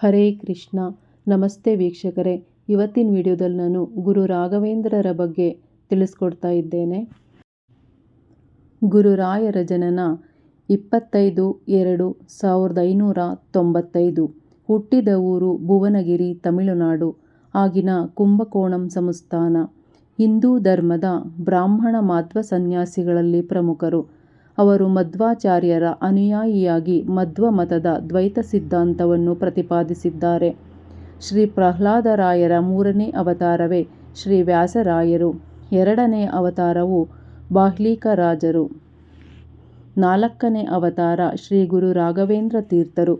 ಹರೇ ಕೃಷ್ಣ. ನಮಸ್ತೆ ವೀಕ್ಷಕರೇ. ಇವತ್ತಿನ ವಿಡಿಯೋದಲ್ಲಿ ನಾನು ಗುರು ರಾಘವೇಂದ್ರರ ಬಗ್ಗೆ ತಿಳಿಸ್ಕೊಡ್ತಾ ಇದ್ದೇನೆ. ಗುರುರಾಯರ ಜನನ ಇಪ್ಪತ್ತೈದು ಎರಡು ಸಾವಿರದ ಐನೂರ ತೊಂಬತ್ತೈದು. ಹುಟ್ಟಿದ ಊರು ಭುವನಗಿರಿ, ತಮಿಳುನಾಡು. ಆಗಿನ ಕುಂಭಕೋಣಂ ಸಂಸ್ಥಾನ. ಹಿಂದೂ ಧರ್ಮದ ಬ್ರಾಹ್ಮಣ ಮಾಧ್ವ ಸನ್ಯಾಸಿಗಳಲ್ಲಿ ಪ್ರಮುಖರು. ಅವರು ಮಧ್ವಾಚಾರ್ಯರ ಅನುಯಾಯಿಯಾಗಿ ಮಧ್ವ ಮತದ ದ್ವೈತ ಸಿದ್ಧಾಂತವನ್ನು ಪ್ರತಿಪಾದಿಸಿದ್ದಾರೆ. ಶ್ರೀ ಪ್ರಹ್ಲಾದರಾಯರ ಮೂರನೇ ಅವತಾರವೇ ಶ್ರೀ ವ್ಯಾಸರಾಯರು. ಎರಡನೇ ಅವತಾರವು ಬಾಹ್ಲಿಕರಾಜರು. ನಾಲ್ಕನೇ ಅವತಾರ ಶ್ರೀ ಗುರು ರಾಘವೇಂದ್ರ ತೀರ್ಥರು.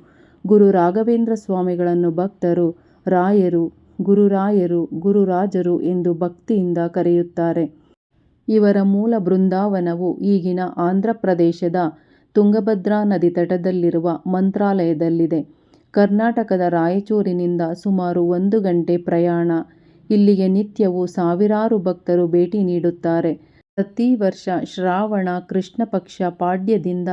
ಗುರು ರಾಘವೇಂದ್ರ ಸ್ವಾಮಿಗಳನ್ನು ಭಕ್ತರು, ರಾಯರು, ಗುರುರಾಯರು, ಗುರುರಾಜರು ಎಂದು ಭಕ್ತಿಯಿಂದ ಕರೆಯುತ್ತಾರೆ. ಇವರ ಮೂಲ ಬೃಂದಾವನವು ಈಗಿನ ಆಂಧ್ರ ಪ್ರದೇಶದ ತುಂಗಭದ್ರಾ ನದಿ ತಟದಲ್ಲಿರುವ ಮಂತ್ರಾಲಯದಲ್ಲಿದೆ. ಕರ್ನಾಟಕದ ರಾಯಚೂರಿನಿಂದ ಸುಮಾರು ಒಂದು ಗಂಟೆ ಪ್ರಯಾಣ. ಇಲ್ಲಿಗೆ ನಿತ್ಯವೂ ಸಾವಿರಾರು ಭಕ್ತರು ಭೇಟಿ ನೀಡುತ್ತಾರೆ. ಪ್ರತಿ ವರ್ಷ ಶ್ರಾವಣ ಕೃಷ್ಣ ಪಕ್ಷ ಪಾಡ್ಯದಿಂದ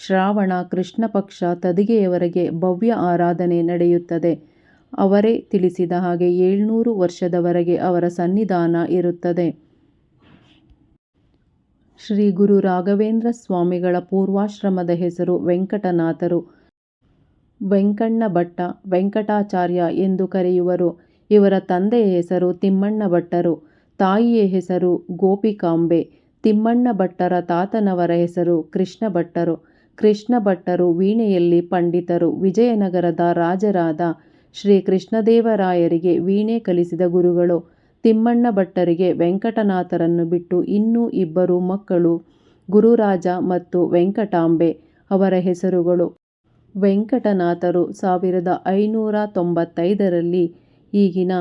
ಶ್ರಾವಣ ಕೃಷ್ಣ ಪಕ್ಷ ತದಿಗೆಯವರೆಗೆ ಭವ್ಯ ಆರಾಧನೆ ನಡೆಯುತ್ತದೆ. ಅವರೇ ತಿಳಿಸಿದ ಹಾಗೆ ಏಳ್ನೂರು ವರ್ಷದವರೆಗೆ ಅವರ ಸನ್ನಿಧಾನ ಇರುತ್ತದೆ. ಶ್ರೀ ಗುರು ರಾಘವೇಂದ್ರ ಸ್ವಾಮಿಗಳ ಪೂರ್ವಾಶ್ರಮದ ಹೆಸರು ವೆಂಕಟನಾಥರು. ವೆಂಕಣ್ಣ ಭಟ್ಟ, ವೆಂಕಟಾಚಾರ್ಯ ಎಂದು ಕರೆಯುವರು. ಇವರ ತಂದೆಯ ಹೆಸರು ತಿಮ್ಮಣ್ಣ ಭಟ್ಟರು. ತಾಯಿಯ ಹೆಸರು ಗೋಪಿಕಾಂಬೆ. ತಿಮ್ಮಣ್ಣ ಭಟ್ಟರ ತಾತನವರ ಹೆಸರು ಕೃಷ್ಣ ಭಟ್ಟರು. ಕೃಷ್ಣ ಭಟ್ಟರು ವೀಣೆಯಲ್ಲಿ ಪಂಡಿತರು. ವಿಜಯನಗರದ ರಾಜರಾದ ಶ್ರೀ ಕೃಷ್ಣದೇವರಾಯರಿಗೆ ವೀಣೆ ಕಲಿಸಿದ ಗುರುಗಳು. ತಿಮ್ಮಣ್ಣ ಭಟ್ಟರಿಗೆ ವೆಂಕಟನಾಥರನ್ನು ಬಿಟ್ಟು ಇನ್ನೂ ಇಬ್ಬರು ಮಕ್ಕಳು, ಗುರುರಾಜ ಮತ್ತು ವೆಂಕಟಾಂಬೆ ಅವರ ಹೆಸರುಗಳು. ವೆಂಕಟನಾಥರು ಸಾವಿರದ ಐನೂರ ತೊಂಬತ್ತೈದರಲ್ಲಿ ಈಗಿನ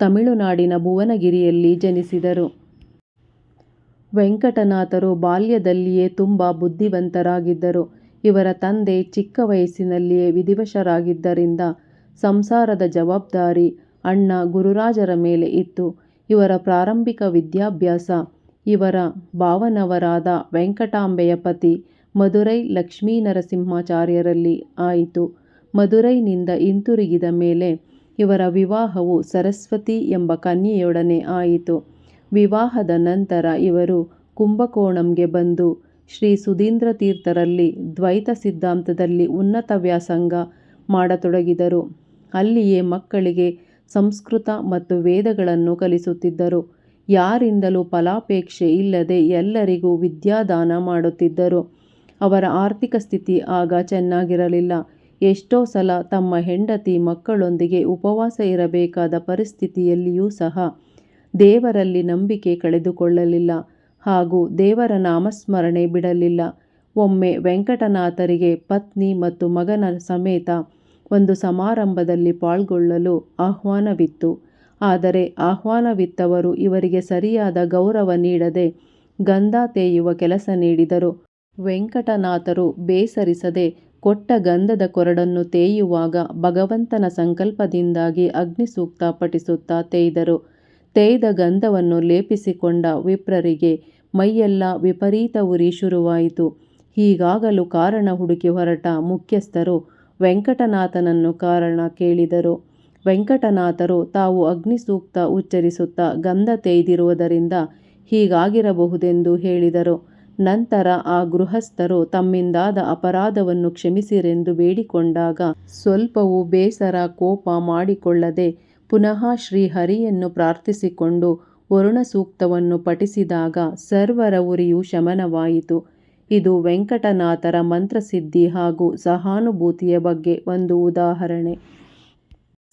ತಮಿಳುನಾಡಿನ ಭುವನಗಿರಿಯಲ್ಲಿ ಜನಿಸಿದರು. ವೆಂಕಟನಾಥರು ಬಾಲ್ಯದಲ್ಲಿಯೇ ತುಂಬ ಬುದ್ಧಿವಂತರಾಗಿದ್ದರು. ಇವರ ತಂದೆ ಚಿಕ್ಕ ವಯಸ್ಸಿನಲ್ಲಿಯೇ ವಿಧಿವಶರಾಗಿದ್ದರಿಂದ ಸಂಸಾರದ ಜವಾಬ್ದಾರಿ ಅಣ್ಣ ಗುರುರಾಜರ ಮೇಲೆ ಇತ್ತು. ಇವರ ಪ್ರಾರಂಭಿಕ ವಿದ್ಯಾಭ್ಯಾಸ, ಇವರ ಭಾವನವರಾದ ವೆಂಕಟಾಂಬೆಯ ಪತಿ ಮದುರೈ ಲಕ್ಷ್ಮೀನರಸಿಂಹಾಚಾರ್ಯರಲ್ಲಿ ಆಯಿತು. ಮದುರೈನಿಂದ ಹಿಂತಿರುಗಿದ ಮೇಲೆ ಇವರ ವಿವಾಹವು ಸರಸ್ವತಿ ಎಂಬ ಕನ್ಯೆಯೊಡನೆ ಆಯಿತು. ವಿವಾಹದ ನಂತರ ಇವರು ಕುಂಭಕೋಣಂಗೆ ಬಂದು ಶ್ರೀ ಸುಧೀಂದ್ರ ತೀರ್ಥರಲ್ಲಿ ದ್ವೈತ ಸಿದ್ಧಾಂತದಲ್ಲಿ ಉನ್ನತ ವ್ಯಾಸಂಗ ಮಾಡತೊಡಗಿದರು. ಅಲ್ಲಿಯೇ ಮಕ್ಕಳಿಗೆ ಸಂಸ್ಕೃತ ಮತ್ತು ವೇದಗಳನ್ನು ಕಲಿಸುತ್ತಿದ್ದರು. ಯಾರಿಂದಲೂ ಫಲಾಪೇಕ್ಷೆ ಇಲ್ಲದೆ ಎಲ್ಲರಿಗೂ ವಿದ್ಯಾದಾನ ಮಾಡುತ್ತಿದ್ದರು. ಅವರ ಆರ್ಥಿಕ ಸ್ಥಿತಿ ಆಗ ಚೆನ್ನಾಗಿರಲಿಲ್ಲ. ಎಷ್ಟೋ ಸಲ ತಮ್ಮ ಹೆಂಡತಿ ಮಕ್ಕಳೊಂದಿಗೆ ಉಪವಾಸ ಇರಬೇಕಾದ ಪರಿಸ್ಥಿತಿಯಲ್ಲಿಯೂ ಸಹ ದೇವರಲ್ಲಿ ನಂಬಿಕೆ ಕಳೆದುಕೊಳ್ಳಲಿಲ್ಲ ಹಾಗೂ ದೇವರ ನಾಮಸ್ಮರಣೆ ಬಿಡಲಿಲ್ಲ. ಒಮ್ಮೆ ವೆಂಕಟನಾಥರಿಗೆ ಪತ್ನಿ ಮತ್ತು ಮಗನ ಸಮೇತ ಒಂದು ಸಮಾರಂಭದಲ್ಲಿ ಪಾಲ್ಗೊಳ್ಳಲು ಆಹ್ವಾನವಿತ್ತು. ಆದರೆ ಆಹ್ವಾನವಿತ್ತವರು ಇವರಿಗೆ ಸರಿಯಾದ ಗೌರವ ನೀಡದೆ ಗಂಧ ತೇಯುವ ಕೆಲಸ ನೀಡಿದರು. ವೆಂಕಟನಾಥರು ಬೇಸರಿಸದೆ ಕೊಟ್ಟ ಗಂಧದ ಕೊರಡನ್ನು ತೇಯುವಾಗ ಭಗವಂತನ ಸಂಕಲ್ಪದಿಂದಾಗಿ ಅಗ್ನಿಸೂಕ್ತ ಪಠಿಸುತ್ತಾ ತೇಯ್ದರು. ತೇಯ್ದ ಗಂಧವನ್ನು ಲೇಪಿಸಿಕೊಂಡ ವಿಪ್ರರಿಗೆ ಮೈಯೆಲ್ಲ ವಿಪರೀತ ಉರಿ ಶುರುವಾಯಿತು. ಹೀಗಾಗಲು ಕಾರಣ ಹುಡುಕಿ ಹೊರಟ ಮುಖ್ಯಸ್ಥರು ವೆಂಕಟನಾಥನನ್ನು ಕಾರಣ ಕೇಳಿದರು. ವೆಂಕಟನಾಥರು ತಾವು ಅಗ್ನಿಸೂಕ್ತ ಉಚ್ಚರಿಸುತ್ತಾ ಗಂಧ ತೇಯ್ದಿರುವುದರಿಂದ ಹೀಗಾಗಿರಬಹುದೆಂದು ಹೇಳಿದರು. ನಂತರ ಆ ಗೃಹಸ್ಥರು ತಮ್ಮಿಂದಾದ ಅಪರಾಧವನ್ನು ಕ್ಷಮಿಸಿರೆಂದು ಬೇಡಿಕೊಂಡಾಗ ಸ್ವಲ್ಪವೂ ಬೇಸರ ಕೋಪ ಮಾಡಿಕೊಳ್ಳದೆ ಪುನಃ ಶ್ರೀಹರಿಯನ್ನು ಪ್ರಾರ್ಥಿಸಿಕೊಂಡು ವರುಣ ಸೂಕ್ತವನ್ನು ಪಠಿಸಿದಾಗ ಸರ್ವರ ಉರಿಯು ಶಮನವಾಯಿತು. ಇದು ವೆಂಕಟನಾಥರ ಮಂತ್ರಸಿದ್ಧಿ ಹಾಗೂ ಸಹಾನುಭೂತಿಯ ಬಗ್ಗೆ ಒಂದು ಉದಾಹರಣೆ.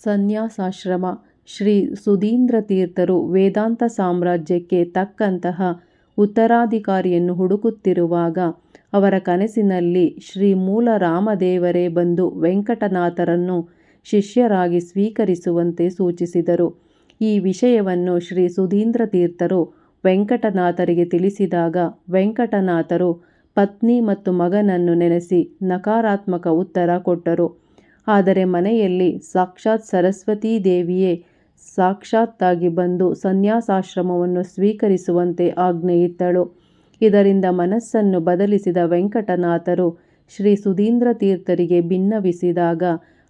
ಸನ್ಯಾಸಾಶ್ರಮ. ಶ್ರೀ ಸುಧೀಂದ್ರ ತೀರ್ಥರು ವೇದಾಂತ ಸಾಮ್ರಾಜ್ಯಕ್ಕೆ ತಕ್ಕಂತಹ ಉತ್ತರಾಧಿಕಾರಿಯನ್ನು ಹುಡುಕುತ್ತಿರುವಾಗ ಅವರ ಕನಸಿನಲ್ಲಿ ಶ್ರೀ ಮೂಲ ರಾಮದೇವರೇ ಬಂದು ವೆಂಕಟನಾಥರನ್ನು ಶಿಷ್ಯರಾಗಿ ಸ್ವೀಕರಿಸುವಂತೆ ಸೂಚಿಸಿದರು. ಈ ವಿಷಯವನ್ನು ಶ್ರೀ ಸುಧೀಂದ್ರ ತೀರ್ಥರು ವೆಂಕಟನಾಥರಿಗೆ ತಿಳಿಸಿದಾಗ ವೆಂಕಟನಾಥರು ಪತ್ನಿ ಮತ್ತು ಮಗನನ್ನು ನೆನೆಸಿ ನಕಾರಾತ್ಮಕ ಉತ್ತರ ಕೊಟ್ಟರು. ಆದರೆ ಮನೆಯಲ್ಲಿ ಸಾಕ್ಷಾತ್ ಸರಸ್ವತೀ ದೇವಿಯೇ ಸಾಕ್ಷಾತ್ತಾಗಿ ಬಂದು ಸನ್ಯಾಸಾಶ್ರಮವನ್ನು ಸ್ವೀಕರಿಸುವಂತೆ ಆಜ್ಞೆಯಿತ್ತಳು. ಇದರಿಂದ ಮನಸ್ಸನ್ನು ಬದಲಿಸಿದ ವೆಂಕಟನಾಥರು ಶ್ರೀ ಸುಧೀಂದ್ರ ತೀರ್ಥರಿಗೆ ಭಿನ್ನವಿಸಿದಾಗ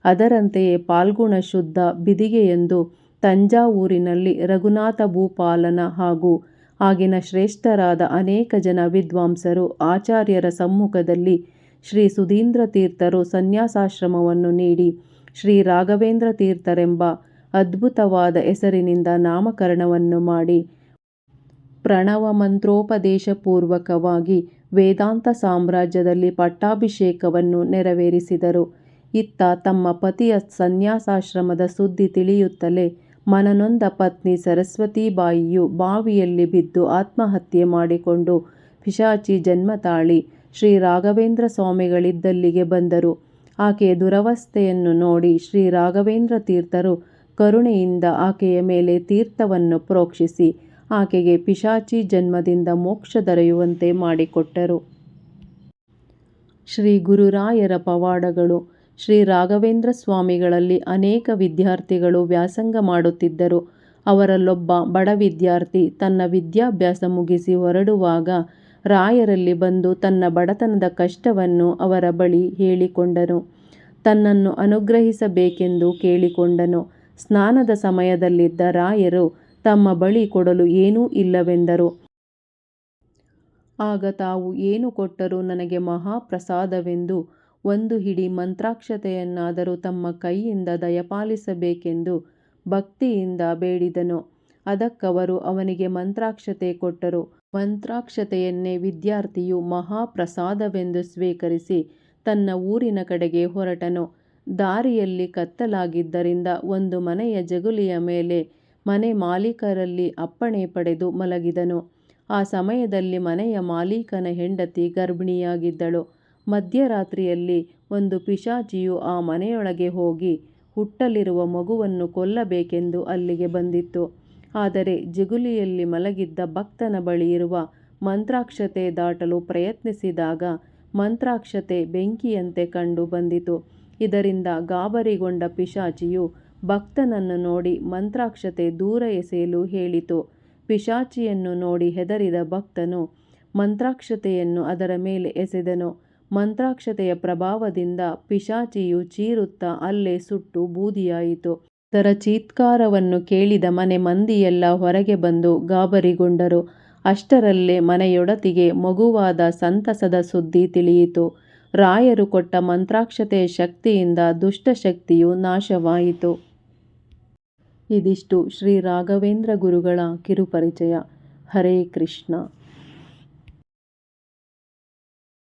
ಅದರಂತೆಯೇ ಪಾಲ್ಗುಣ ಶುದ್ಧ ಬಿದಿಗೆ ಎಂದು ತಂಜಾವೂರಿನಲ್ಲಿ ರಘುನಾಥ ಭೂಪಾಲನ ಹಾಗೂ ಆಗಿನ ಶ್ರೇಷ್ಠರಾದ ಅನೇಕ ಜನ ವಿದ್ವಾಂಸರು ಆಚಾರ್ಯರ ಸಮ್ಮುಖದಲ್ಲಿ ಶ್ರೀ ಸುಧೀಂದ್ರ ತೀರ್ಥರು ಸನ್ಯಾಸಾಶ್ರಮವನ್ನು ನೀಡಿ ಶ್ರೀ ರಾಘವೇಂದ್ರ ತೀರ್ಥರೆಂಬ ಅದ್ಭುತವಾದ ಹೆಸರಿನಿಂದ ನಾಮಕರಣವನ್ನು ಮಾಡಿ ಪ್ರಣವ ಮಂತ್ರೋಪದೇಶಪೂರ್ವಕವಾಗಿ ವೇದಾಂತ ಸಾಮ್ರಾಜ್ಯದಲ್ಲಿ ಪಟ್ಟಾಭಿಷೇಕವನ್ನು ನೆರವೇರಿಸಿದರು. ಇತ್ತ ತಮ್ಮ ಪತಿಯ ಸನ್ಯಾಸಾಶ್ರಮದ ಸುದ್ದಿ ತಿಳಿಯುತ್ತಲೇ ಮನನೊಂದ ಪತ್ನಿ ಸರಸ್ವತೀಬಾಯಿಯು ಬಾವಿಯಲ್ಲಿ ಬಿದ್ದು ಆತ್ಮಹತ್ಯೆ ಮಾಡಿಕೊಂಡು ಪಿಶಾಚಿ ಜನ್ಮ ತಾಳಿ ಶ್ರೀ ರಾಘವೇಂದ್ರ ಸ್ವಾಮಿಗಳಿದ್ದಲ್ಲಿಗೆ ಬಂದರು. ಆಕೆಯ ದುರವಸ್ಥೆಯನ್ನು ನೋಡಿ ಶ್ರೀ ರಾಘವೇಂದ್ರ ತೀರ್ಥರು ಕರುಣೆಯಿಂದ ಆಕೆಯ ಮೇಲೆ ತೀರ್ಥವನ್ನು ಪ್ರೋಕ್ಷಿಸಿ ಆಕೆಗೆ ಪಿಶಾಚಿ ಜನ್ಮದಿಂದ ಮೋಕ್ಷ ದೊರೆಯುವಂತೆ ಮಾಡಿಕೊಟ್ಟರು. ಶ್ರೀ ಗುರುರಾಯರ ಪವಾಡಗಳು ಶ್ರೀ ರಾಘವೇಂದ್ರ ಸ್ವಾಮಿಗಳಲ್ಲಿ ಅನೇಕ ವಿದ್ಯಾರ್ಥಿಗಳು ವ್ಯಾಸಂಗ ಮಾಡುತ್ತಿದ್ದರು. ಅವರಲ್ಲೊಬ್ಬ ಬಡ ವಿದ್ಯಾರ್ಥಿ ತನ್ನ ವಿದ್ಯಾಭ್ಯಾಸ ಮುಗಿಸಿ ಹೊರಡುವಾಗ ರಾಯರಲ್ಲಿ ಬಂದು ತನ್ನ ಬಡತನದ ಕಷ್ಟವನ್ನು ಅವರ ಬಳಿ ಹೇಳಿಕೊಂಡನು. ತನ್ನನ್ನು ಅನುಗ್ರಹಿಸಬೇಕೆಂದು ಕೇಳಿಕೊಂಡನು. ಸ್ನಾನದ ಸಮಯದಲ್ಲಿದ್ದ ರಾಯರು ತಮ್ಮ ಬಳಿ ಕೊಡಲು ಏನೂ ಇಲ್ಲವೆಂದರು. ಆಗ ತಾವು ಏನು ಕೊಟ್ಟರೂ ನನಗೆ ಮಹಾಪ್ರಸಾದವೆಂದು ಒಂದು ಹಿಡಿ ಮಂತ್ರಾಕ್ಷತೆಯನ್ನಾದರೂ ತಮ್ಮ ಕೈಯಿಂದ ದಯಪಾಲಿಸಬೇಕೆಂದು ಭಕ್ತಿಯಿಂದ ಬೇಡಿದನು. ಅದಕ್ಕವರು ಅವನಿಗೆ ಮಂತ್ರಾಕ್ಷತೆ ಕೊಟ್ಟರು. ಮಂತ್ರಾಕ್ಷತೆಯನ್ನೇ ವಿದ್ಯಾರ್ಥಿಯು ಮಹಾಪ್ರಸಾದವೆಂದು ಸ್ವೀಕರಿಸಿ ತನ್ನ ಊರಿನ ಕಡೆಗೆ ಹೊರಟನು. ದಾರಿಯಲ್ಲಿ ಕತ್ತಲಾಗಿದ್ದರಿಂದ ಒಂದು ಮನೆಯ ಜಗುಲಿಯ ಮೇಲೆ ಮನೆ ಮಾಲೀಕರಲ್ಲಿ ಅಪ್ಪಣೆ ಪಡೆದು ಮಲಗಿದನು. ಆ ಸಮಯದಲ್ಲಿ ಮನೆಯ ಮಾಲೀಕನ ಹೆಂಡತಿ ಗರ್ಭಿಣಿಯಾಗಿದ್ದಳು. ಮಧ್ಯರಾತ್ರಿಯಲ್ಲಿ ಒಂದು ಪಿಶಾಚಿಯು ಆ ಮನೆಯೊಳಗೆ ಹೋಗಿ ಹುಟ್ಟಲಿರುವ ಮಗುವನ್ನು ಕೊಲ್ಲಬೇಕೆಂದು ಅಲ್ಲಿಗೆ ಬಂದಿತ್ತು. ಆದರೆ ಜಗುಲಿಯಲ್ಲಿ ಮಲಗಿದ್ದ ಭಕ್ತನ ಬಳಿ ಇರುವ ಮಂತ್ರಾಕ್ಷತೆ ದಾಟಲು ಪ್ರಯತ್ನಿಸಿದಾಗ ಮಂತ್ರಾಕ್ಷತೆ ಬೆಂಕಿಯಂತೆ ಕಂಡು ಬಂದಿತು. ಇದರಿಂದ ಗಾಬರಿಗೊಂಡ ಪಿಶಾಚಿಯು ಭಕ್ತನನ್ನು ನೋಡಿ ಮಂತ್ರಾಕ್ಷತೆ ದೂರ ಎಸೆಯಲು ಹೇಳಿತು. ಪಿಶಾಚಿಯನ್ನು ನೋಡಿ ಹೆದರಿದ ಭಕ್ತನು ಮಂತ್ರಾಕ್ಷತೆಯನ್ನು ಅದರ ಮೇಲೆ ಎಸೆದನು. ಮಂತ್ರಾಕ್ಷತೆಯ ಪ್ರಭಾವದಿಂದ ಪಿಶಾಚಿಯು ಚೀರುತ್ತ ಅಲ್ಲೇ ಸುಟ್ಟು ಬೂದಿಯಾಯಿತು. ಅದರ ಚೀತ್ಕಾರವನ್ನು ಕೇಳಿದ ಮನೆ ಮಂದಿಯೆಲ್ಲ ಹೊರಗೆ ಬಂದು ಗಾಬರಿಗೊಂಡರು. ಅಷ್ಟರಲ್ಲೇ ಮನೆಯೊಡತಿಗೆ ಮಗುವಾದ ಸಂತಸದ ಸುದ್ದಿ ತಿಳಿಯಿತು. ರಾಯರು ಕೊಟ್ಟ ಮಂತ್ರಾಕ್ಷತೆಯ ಶಕ್ತಿಯಿಂದ ದುಷ್ಟಶಕ್ತಿಯು ನಾಶವಾಯಿತು. ಇದಿಷ್ಟು ಶ್ರೀ ರಾಘವೇಂದ್ರ ಗುರುಗಳ ಕಿರುಪರಿಚಯ. ಹರೇ ಕೃಷ್ಣ